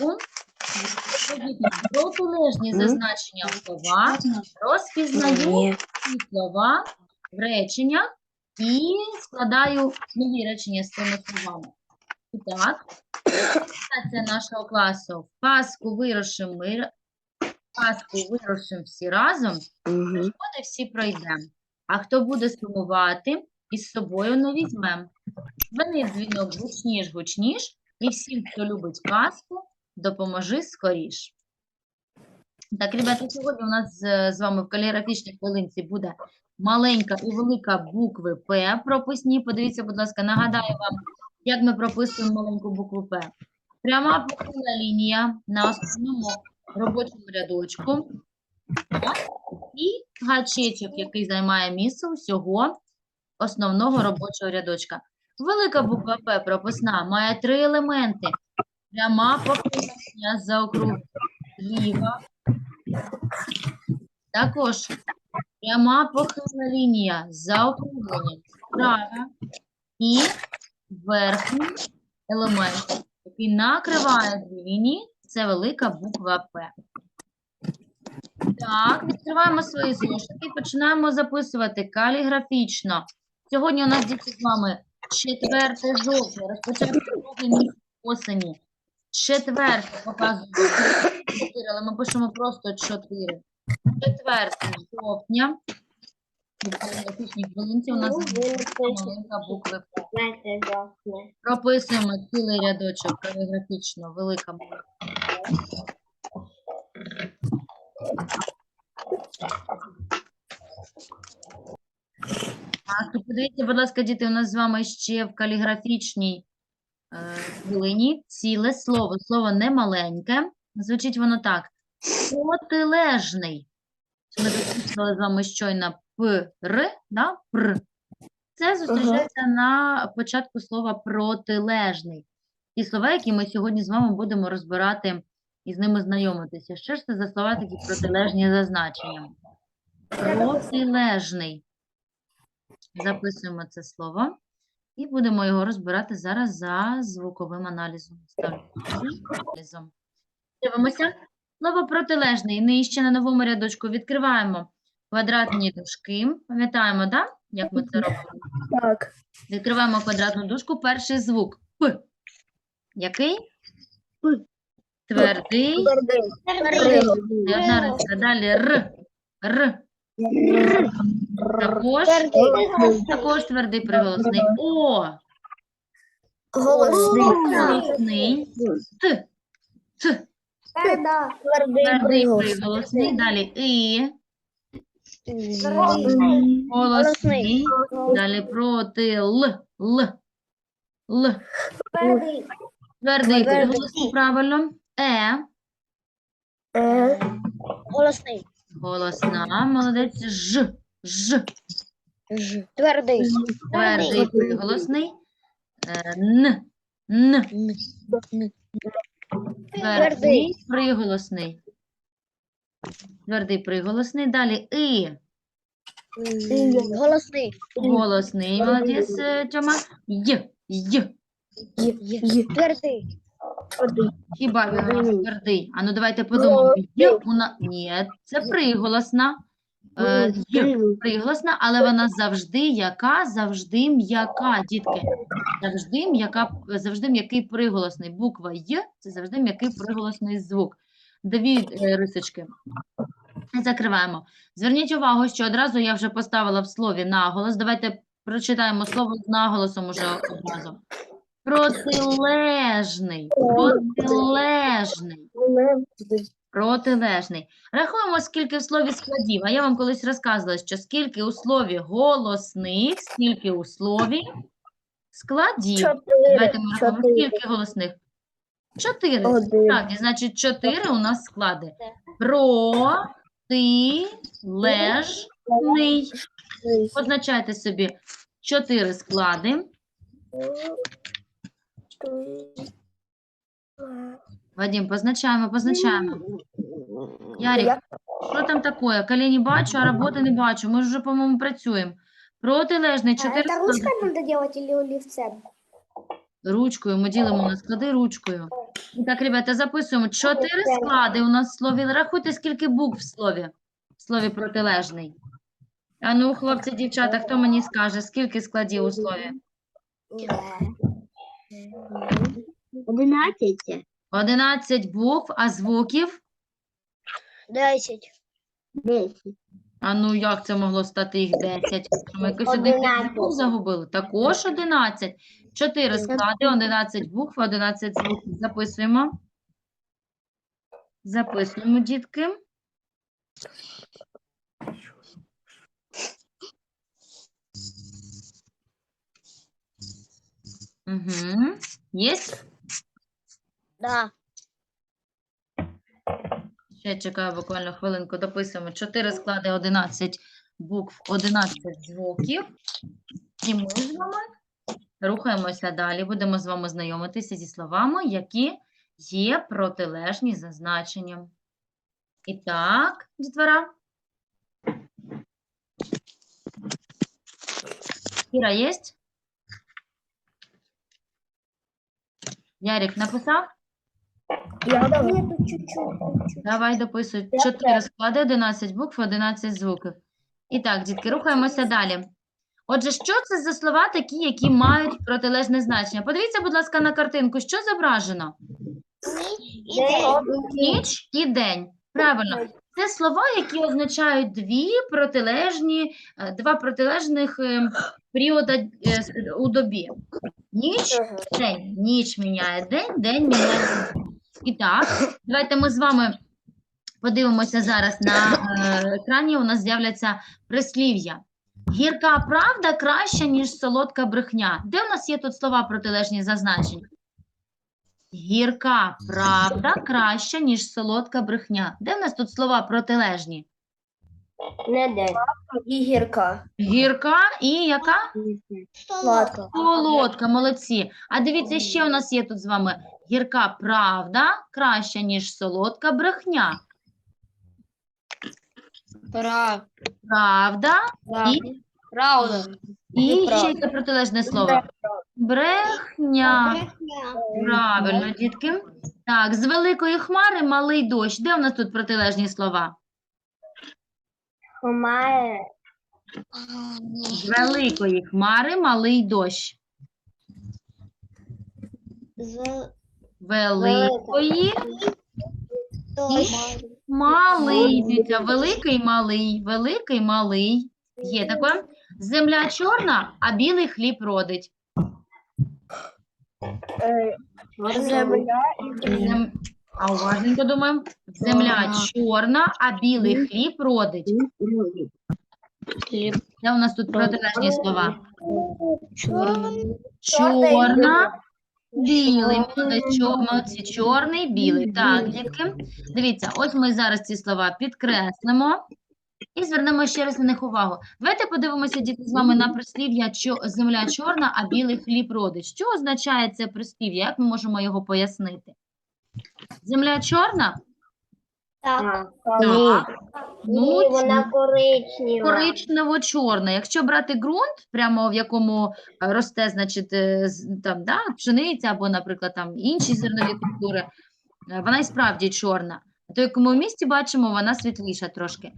уроку. Протилежні зазначення слова розпізнаю ці слова в реченнях і складаю нові речення з цими словами. І так, презентація нашого класу. В Пасху вирушимо ми. Пасху вирушимо всі разом, Мгм. шкоди всі пройдемо. А хто буде сумувати, із собою не візьмем. Звени дзвінок гучніш, гучніш, і всім, хто любить казку, допоможи скоріш. Так, ребята, сьогодні у нас з, вами в каліграфічній хвилинці буде маленька і велика букви П прописні. Подивіться, будь ласка, нагадаю вам, як ми прописуємо маленьку букву П. Пряма похила лінія на основному робочому рядочку. І гачечок, який займає місце усього основного робочого рядочка. Велика буква П прописна має три елементи. Пряма лінія заокруглена зліва. Також пряма похила лінія заокруглення справа і верхній елемент, який накриває дві лінії, це велика буква П. Так, відкриваємо свої зошити і починаємо записувати каліграфічно. Сьогодні у нас діти з вами 4 жовтня, місяць осені. Четверте показуємо 4, але ми пишемо просто 4. 4 жовтня. У хвилинці у нас маленька буква П. Прописуємо цілий рядочок каліграфічно, велика буква. Так, то подивіться, будь ласка, діти, у нас з вами ще в каліграфічній е, ціле слово. Слово не маленьке. Звучить воно так. Протилежний. Ми записували з вами щойно пр, да? пр. Це зустрічається на початку слова протилежний. Ті слова, які ми сьогодні з вами будемо розбирати і з ними знайомитися. Що ж це за слова такі протилежні за значенням? Протилежний. Записуємо це слово і будемо його розбирати зараз за звуковим аналізом. Ставлю аналізом. Дивимося. Слово протилежний. Нижче на новому рядочку відкриваємо квадратні дужки. Пам'ятаємо, да? як ми це робимо? Так. Відкриваємо квадратну дужку. Перший звук П. Який? П. Твердий. Не одна риска. Далі Р. Р. Також, також твердий приголосний. О. Голосний. Голосний. Т. Т. Твердий приголосний. Далі І. Голосний. Далі проти Л. Л. Л. Твердий приголосний. Правильно. Е. Е. Голосний. Голосна. Молодець. Ж. Ж. Ж. Твердий. Твердий приголосний. Е, Н. Н. Твердий приголосний. Твердий приголосний. Далі І. Голосний. Голосний. Молодець, е, Тьома. Й. Й. Твердий. Хіба він у нас твердий? А ну давайте подумаємо. Й у нас... Ні, це приголосна. Е, Й приголосна, але вона завжди яка? Завжди м'яка, дітки. Завжди м'яка, завжди м'який приголосний. Буква Й це завжди м'який приголосний звук. Дві е, рисочки. Закриваємо. Зверніть увагу, що одразу я вже поставила в слові наголос. Давайте прочитаємо слово з наголосом уже одразу. Протилежний. Протилежний. Протилежний. Рахуємо, скільки в слові складів. А я вам колись розказувала, що скільки у слові голосних, скільки у слові складів. Давайте ми рахуємо, скільки голосних. Чотири. Один. Так, значить, чотири у нас склади. Протилежний. Позначайте собі чотири склади. Вадим, позначаємо, позначаємо. Ярик, Я- що там таке? Колені бачу, а роботи не бачу. Ми ж вже, по-моєму, працюємо. Протилежний, чотири Это склади. ручкой надо делать или ручкою. Ми ділимо на склади ручкою. І так, ребята, записуємо. Чотири склади у нас в слові. Рахуйте, скільки букв в слові. В слові протилежний. А ну, хлопці, дівчата, хто мені скаже, скільки складів у слові? 11 букв, а звуків? Десять. Десять. А ну як це могло стати їх 10? Що Ми якось один букв загубили. Також 11. 4 склади, 11 букв, 11 звуків. Записуємо. Записуємо, дітки. Угу. Єсть? Да. Ще чекаю буквально хвилинку, дописуємо. 4 склади, 11 букв, 11 звуків. І ми з вами рухаємося далі. Будемо з вами знайомитися зі словами, які є протилежні за значенням. І так, дітвора. Кіра єсть? Ярик написав? Я Нету чуть-чуть. Давай дописуй. 4 склади, 11 букв, 11 звуків. І так, дітки, рухаємося далі. Отже, що це за слова такі, які мають протилежне значення? Подивіться, будь ласка, на картинку, що зображено? Ніч і день. Правильно. Це слова, які означають дві протилежні, е, два протилежних е, періода е, с- у добі. Ніч День. Ніч міняє день, день міняє ніч. І так, давайте ми з вами подивимося зараз на е, екрані. У нас з'являться прислів'я. Гірка правда краща, ніж солодка брехня. Де у нас є тут слова протилежні за значення? Гірка правда краща, ніж солодка брехня. Де в нас тут слова протилежні? Не день. І гірка. Гірка і яка? Сладка. Солодка, молодці. А дивіться, ще у нас є тут з вами гірка правда краща, ніж солодка брехня. Прав. Правда і, Правда. і ще яке протилежне слово. Брехня. Правильно, дітки. Так, з великої хмари малий дощ. Де у нас тут протилежні слова? Хомає. З великої хмари малий дощ. Великої малий. Дивіться, великий малий, великий малий. Є таке. Земля чорна, а білий хліб родить. Земля. Зем- А уважненько думаємо. Земля чорна, а білий хліб родить. Де у нас тут протилежні слова? Чорна, білий. Молодець, молодці, чорний, білий. Так, дітки. Дивіться, ось ми зараз ці слова підкреслимо і звернемо ще раз на них увагу. Давайте подивимося, діти, з вами на прислів'я земля чорна, а білий хліб родить. Що означає це прислів'я? Як ми можемо його пояснити? Земля чорна? Так. Так. Ну, Ні, вона коричнева. коричнево-чорна. Якщо брати ґрунт, прямо в якому е, росте, значить, е, з- там, да, пшениця або, наприклад, там інші зернові культури, е, вона і справді чорна. А то, як ми в місті бачимо, вона світліша трошки.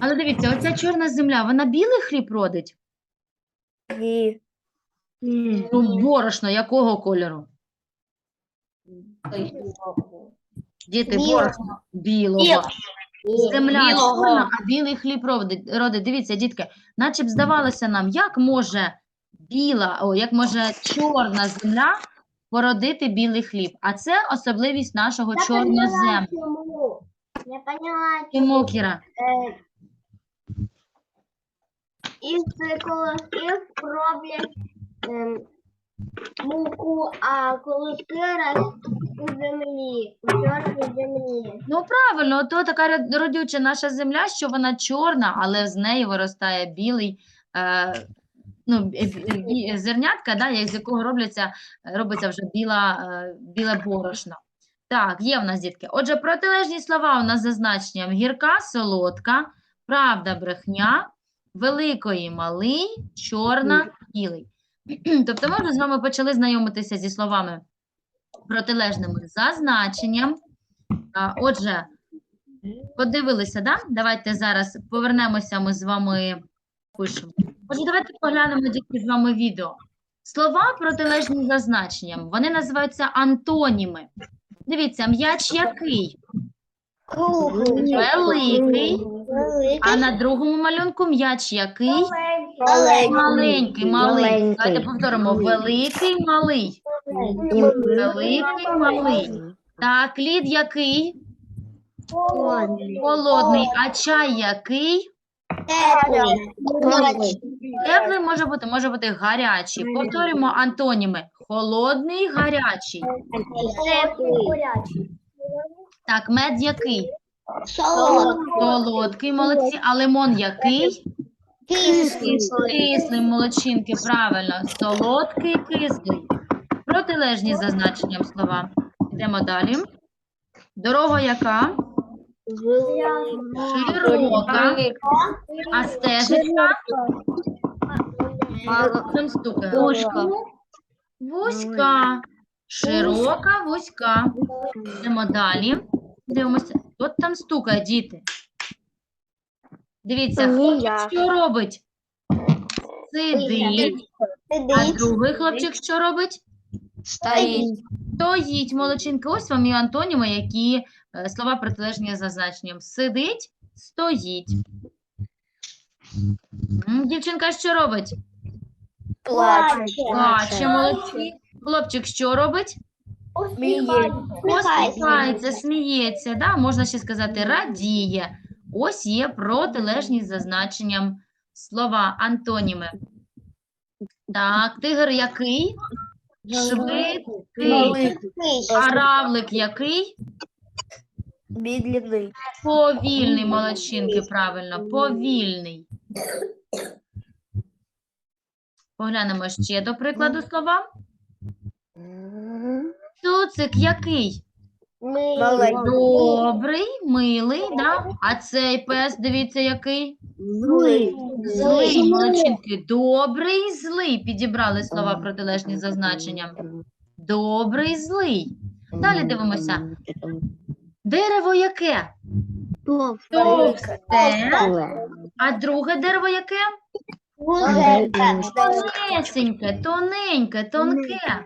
Але дивіться, оця чорна земля, вона білий хліб родить? Ні. Ну, борошно якого кольору? Діти, Білого. борошно білого. Земля чорна, а білий хліб родить. родить. Дивіться, дітки, наче б здавалося нам, як може біла, о, як може чорна земля породити білий хліб. А це особливість нашого чорнозему. Я поняла. Чому, Кіра? Е, Із колосків роблять ем, муку, а колоски ростуть у землі, у чорній землі. Ну, правильно, то така род- родюча наша земля, що вона чорна, але з неї виростає білий, е, ну, бі- бі- бі- зернятка, да, як- з якого робляться, робиться вже біла, е, біле борошно. Так, є в нас, дітки. Отже, протилежні слова у нас за значенням гірка, солодка, правда, брехня, великої, малий, чорна, білий. Тобто ми вже з вами почали знайомитися зі словами протилежними за значенням. Отже, подивилися, да? Давайте зараз повернемося ми з вами пишемо. Отже, давайте поглянемо дітки з вами відео. Слова протилежні за значенням. Вони називаються антоніми. Дивіться, м'яч який? Великий. Великий. А на другому малюнку м'яч який? Маленький. Маленький, малий. Маленький. Давайте повторимо. Великий, малий. Великий, малий. Так, лід який? Холодний. А чай який? Теплий. Теплий може бути, може бути гарячий. Повторюємо антоніми. Холодний, гарячий. Так, мед який? Солодкий. Солодкий, молодці. А лимон який? Кислий. Кислий, молодчинки, правильно. Солодкий, кислий. Протилежні за значенням слова. Йдемо далі. Дорога яка? Широка. А стежечка? Стукає. Вузька. Вузька. Широка, вузька. Йдемо далі. Дивимося. Хто там стукає, діти? Дивіться, хлопчик що робить? Сидить. А другий хлопчик що робить? Стоїть. Стоїть, молодчинки. Ось вам і антоніми, які е, слова протилежні за значенням. Сидить, стоїть. Дівчинка що робить? Плаче. Плаче, молодці. Хлопчик що робить? Посміхається, сміється, да? можна ще сказати, радіє. Ось є протилежні за значенням слова, антоніми. Так, тигр який? Швидкий. А равлик який? Медленний. Повільний, молодчинки, правильно, повільний. Поглянемо ще до прикладу слова. Цуцик який? Добрий, милий, да? А цей пес, дивіться, який? Злий. Злий, молодчинки. Добрий, злий. Підібрали слова протилежні за значенням. Добрий, злий. Далі дивимося. Дерево яке? Товсте. А друге дерево яке? Тонесеньке, тоненьке, тонке.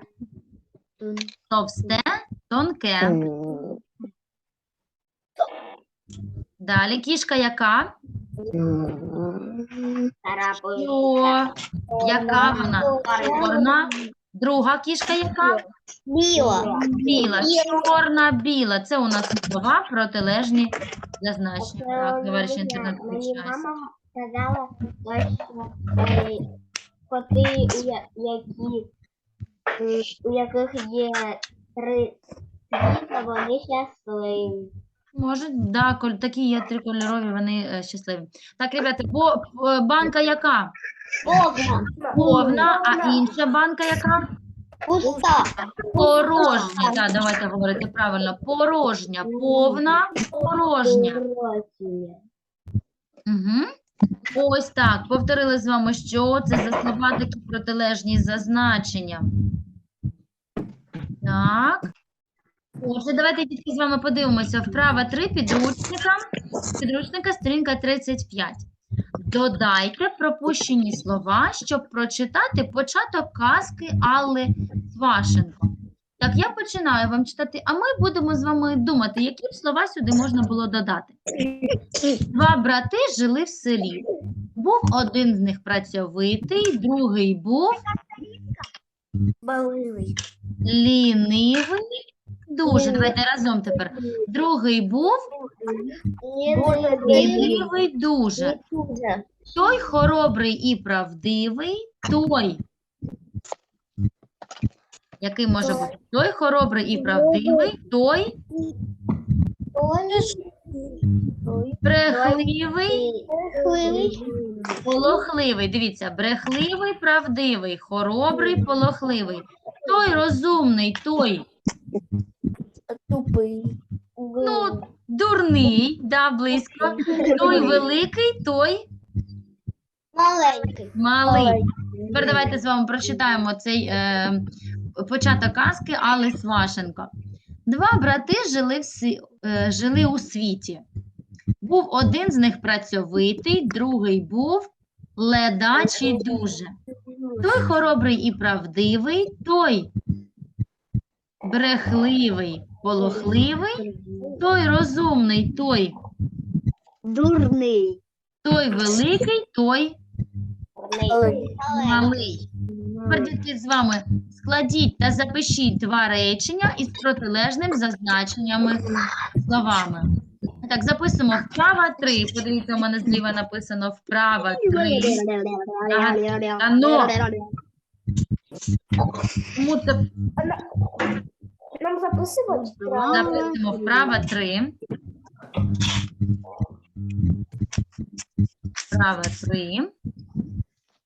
Товсте, тонке. Далі кішка яка? Що? Яка вона? Чорна. Друга кішка яка? Біла. Біла. Чорна, біла. Це у нас слова протилежні за значення. Так, товариш інтернет включайся. Мама сказала, що е, коти, які, у яких є три світа, вони щасливі. Може, да, коль- такі є трикольорові, вони е, щасливі. Так, ребята, бо е, банка яка? Повна, Повна, а інша банка яка? Пуста. Порожня. Так, давайте говорити правильно. Порожня, повна, порожня. Угу. Ось так. Повторили з вами, що це за слова такі протилежні за значенням. Так. Отже, давайте тільки з вами подивимося. Вправа 3 підручника. Підручника сторінка 35. Додайте пропущені слова, щоб прочитати початок казки Алли Свашенко. Так, я починаю вам читати, а ми будемо з вами думати, які б слова сюди можна було додати. Два брати жили в селі. Був один з них працьовитий, другий був Баливий. Лінивий. Дуже. Давайте разом тепер. Другий був лінивий дуже. Той хоробрий і правдивий, той. Який може бути? Той хоробрий і правдивий, той брехливий, полохливий. Дивіться, брехливий, правдивий, хоробрий, полохливий. Той розумний, той Тупий. Ну, дурний, да, близько. Той великий, той Маленький. малий. Тепер давайте з вами прочитаємо цей е, початок казки Алли Свашенко. Два брати жили, в, сі- е, жили у світі. Був один з них працьовитий, другий був ледачий дуже. Той хоробрий і правдивий, той брехливий, полохливий, той розумний, той, Дурний. той великий, той малий. Тепер, дітки, з вами складіть та запишіть два речення із протилежним зазначеннями словами. Так, записуємо вправа 3. Подивіться, у мене зліва написано вправа 3. Ано. Тому це Нам записувати? записуємо вправа 3. Вправа 3.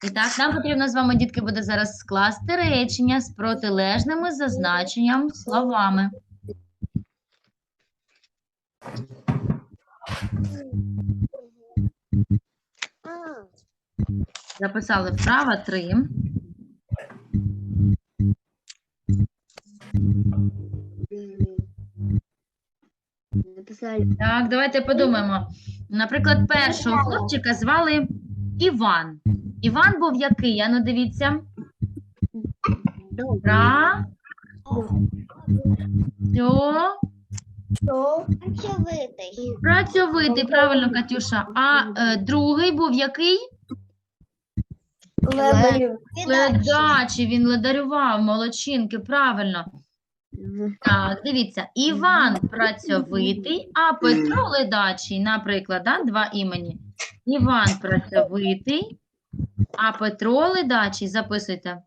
І так, нам потрібно з вами, дітки, буде зараз скласти речення з протилежними зазначенням словами. Записали вправа 3. Так, давайте подумаємо. Наприклад, першого хлопчика звали Іван. Іван був який? Ану, дивіться. Пра. Цьо. Працьовитий. Працьовитий, правильно, Катюша. А е, другий був який? Ледачий, він ледарював, молодчинки, правильно. Так, дивіться, Іван працьовитий, а Петро ледачий, наприклад, да, два імені. Іван працьовитий, а Петро ледачий, записуйте.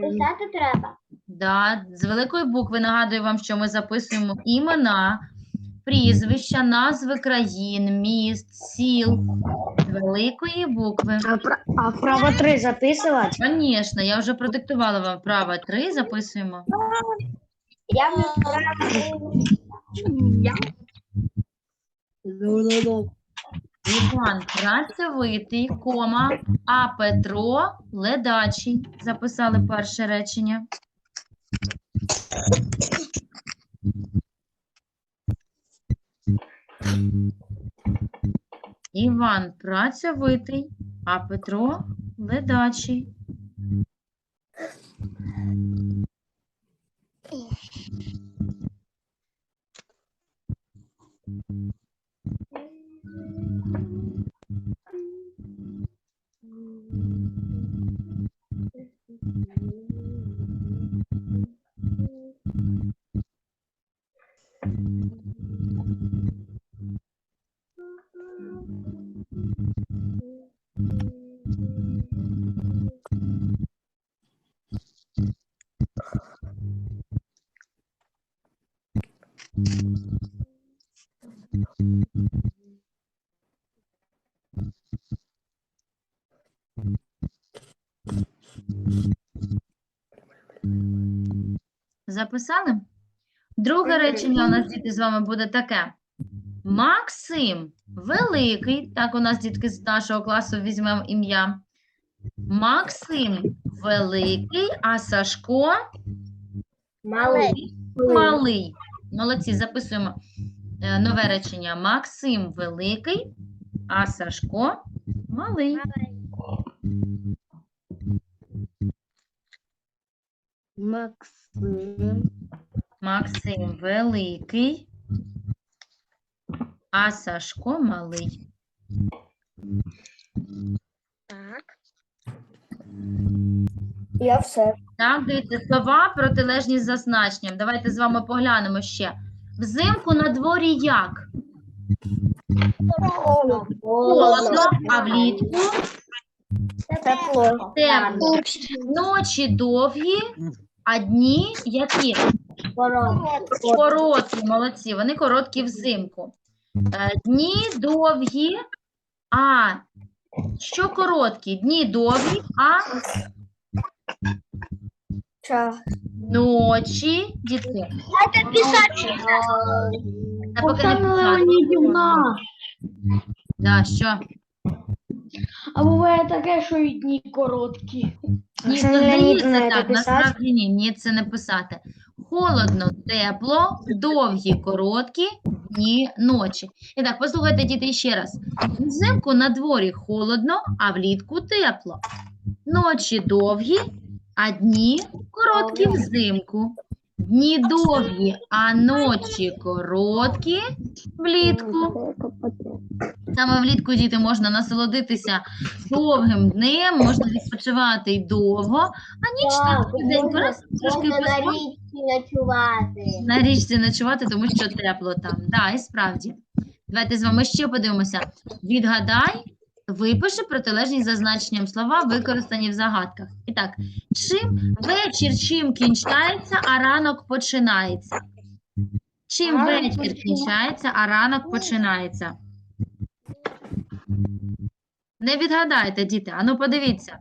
Писати треба. Да, з великої букви нагадую вам, що ми записуємо імена, прізвища, назви країн, міст, сіл. З великої букви. А, а вправо три записувати? Звісно, я вже продиктувала вам право 3, записуємо. Я не Іван працьовитий, кома, а Петро ледачий. Записали перше речення. Іван працьовитий, а Петро ледачий. Записали? Друге речення у нас, діти, з вами буде таке. Максим великий, так у нас дітки з нашого класу візьмемо ім'я. Максим великий, а Сашко малий. малий. Молодці, записуємо е, нове речення. Максим великий, а Сашко малий. Максим. Максим великий, а Сашко малий. Так. Я все. Так, дивіться, слова протилежні з зазначенням. Давайте з вами поглянемо ще. Взимку на дворі як? Холодно, а влітку Тепло. тепло. Ночі довгі, а дні які? Короткі, молодці, вони короткі взимку. Е, Дні довгі, а що короткі? Дні довгі, а ночі, дітки. Це поки не писати. Да, що? А буває таке, що і дні короткі. Ні, Це це Леонід здається знає так, писати. насправді ні, ні, це не писати. Холодно, тепло, довгі, короткі дні, ночі. І так, послухайте, діти, ще раз. Взимку на дворі холодно, а влітку тепло. Ночі довгі, а дні короткі взимку. Дні довгі, а ночі короткі влітку. Саме влітку діти можна насолодитися довгим днем, можна відпочивати й довго, а ніч так швиденько, раз трошки Можна на річці ночувати. на річці ночувати, тому що тепло там. Да, і справді. Давайте з вами ще подивимося. Відгадай, випиши протилежні за значенням слова, використані в загадках. І так, чим вечір чим кінчається, а ранок починається? Чим Ранок вечір кінчається, а ранок починається? Не відгадайте, діти. Ану, подивіться.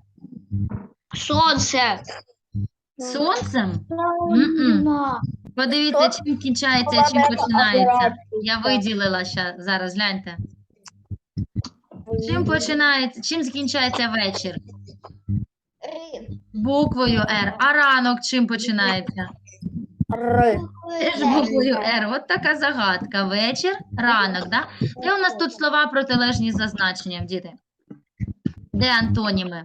Сонце. Сонцем? Подивіться, чим кінчається, чим починається. Я виділила ща, зараз, гляньте. Чим починається, чим закінчається вечір? Буквою Р. А ранок чим починається? Р. Теж буквою Р. От така загадка. Вечір, ранок, да? Де у нас тут слова протилежні за значенням, діти? Де антоніми?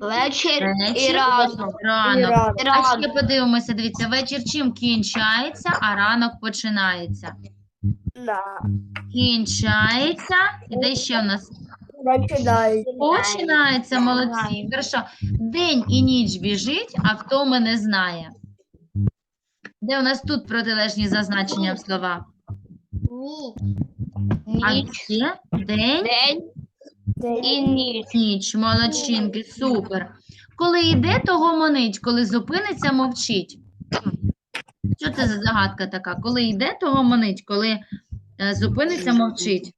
Вечір і ранок. ранок. А ще подивимося, дивіться, вечір чим кінчається, а ранок починається. Кінчається. І де ще у нас? Починається, молодці. Хорошо. День і ніч біжить, а втоми не знає. Де у нас тут протилежні за значенням слова? Ні. А Ніч. ще день, День і ніч. ніч, молодчинки, супер. Коли йде, то гомонить, коли зупиниться, мовчить. Що це за загадка така? Коли йде, то гомонить, коли е, зупиниться, мовчить.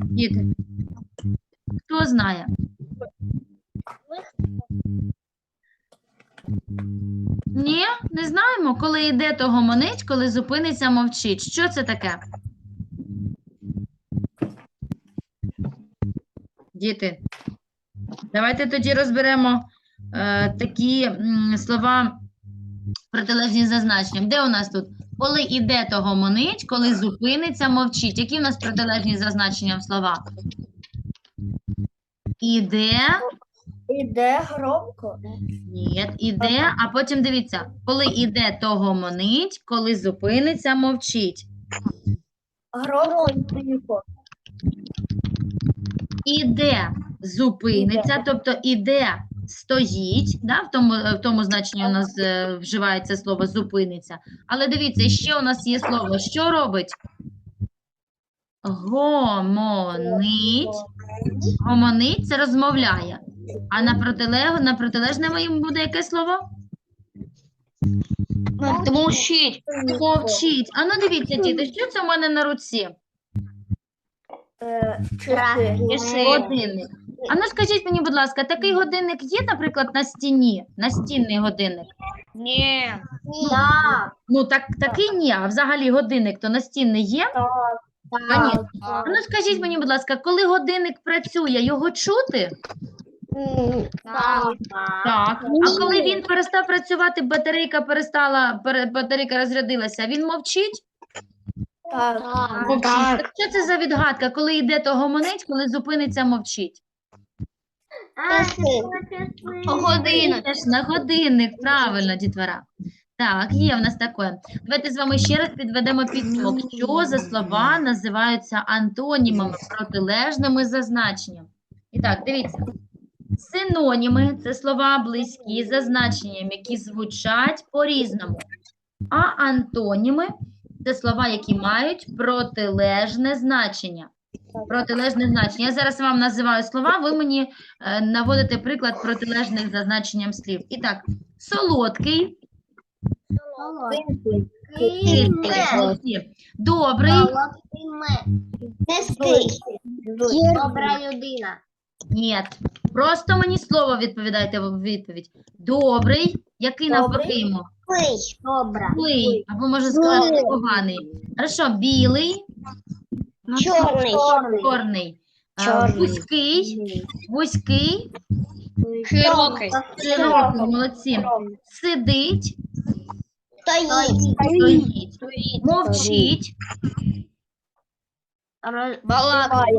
Діти, хто знає? Ні, не знаємо. Коли йде, то гомонить, коли зупиниться, мовчить. Що це таке? Діти, давайте тоді розберемо такі слова протилежні за значенням. Де у нас тут? Коли іде, то гомонить, коли зупиниться, мовчить. Які в нас протилежні за значенням слова? Іде, Іде громко. ні, іде, а потім дивіться, коли іде, то гомонить, коли зупиниться, мовчить. Громко. Іде, зупиниться, тобто іде, стоїть, да, в тому, в тому значенні у нас е, вживається слово зупиниться. Але дивіться, ще у нас є слово, що робить? Гомонить. Гомонить це розмовляє. А на, протилег, на протилежному йому буде яке слово? Мовчить. Мовчить. А ну дивіться, діти, що це в мене на руці? Часи. Годинник. А ну скажіть мені, будь ласка, такий годинник є, наприклад, на стіні? Настінний годинник? Ні. Так. Ну, так, такий ні, а взагалі годинник то настінний є? Конечно. А ну скажіть мені, будь ласка, коли годинник працює, його чути? Так. Так. А коли він перестав працювати, батарейка перестала, пере- батарейка розрядилася, він мовчить? Так. Мовчить. Так що це за відгадка? Коли йде, то гомонить, коли зупиниться, мовчить? Годинник. Теж на годинник, правильно, дітвора. Так, є в нас таке. Давайте з вами ще раз підведемо підсумок. Що за слова називаються антонімами, протилежними за значенням? І так, дивіться. Синоніми це слова близькі за значенням, які звучать по-різному. А антоніми це слова, які мають протилежне значення. Протилежне значення. Я зараз вам називаю слова, ви мені е, наводите приклад протилежних за значенням слів. І так, солодкий, молодці. добрий, Добра людина. ні. Просто мені слово відповідайте в відповідь. Добрий, який навпаки йому? Добра. Злий, або можна сказати поганий. Хорошо, білий, Чорний. Чорний. Чорний. Вузький. Вузький. Широкий. Широкий. Молодці. Сидить. Стоїть. Стоїть. Мовчить. Балакає.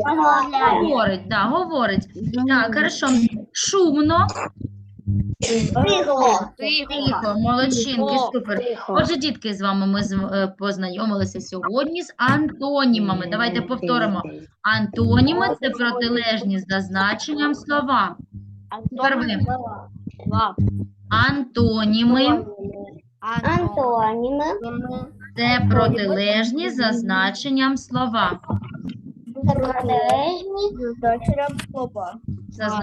Говорить. Да, говорить. Так, хорошо. Шумно. Тихо. Тихо. Молодчинки. Супер. Отже, дітки, з вами ми е, познайомилися сьогодні з антонімами. Давайте повторимо. Антоніми це протилежні за значенням слова. Тепер ви. Два. Антоніми Антоніми. це протилежні за значенням слова. Протилежні. За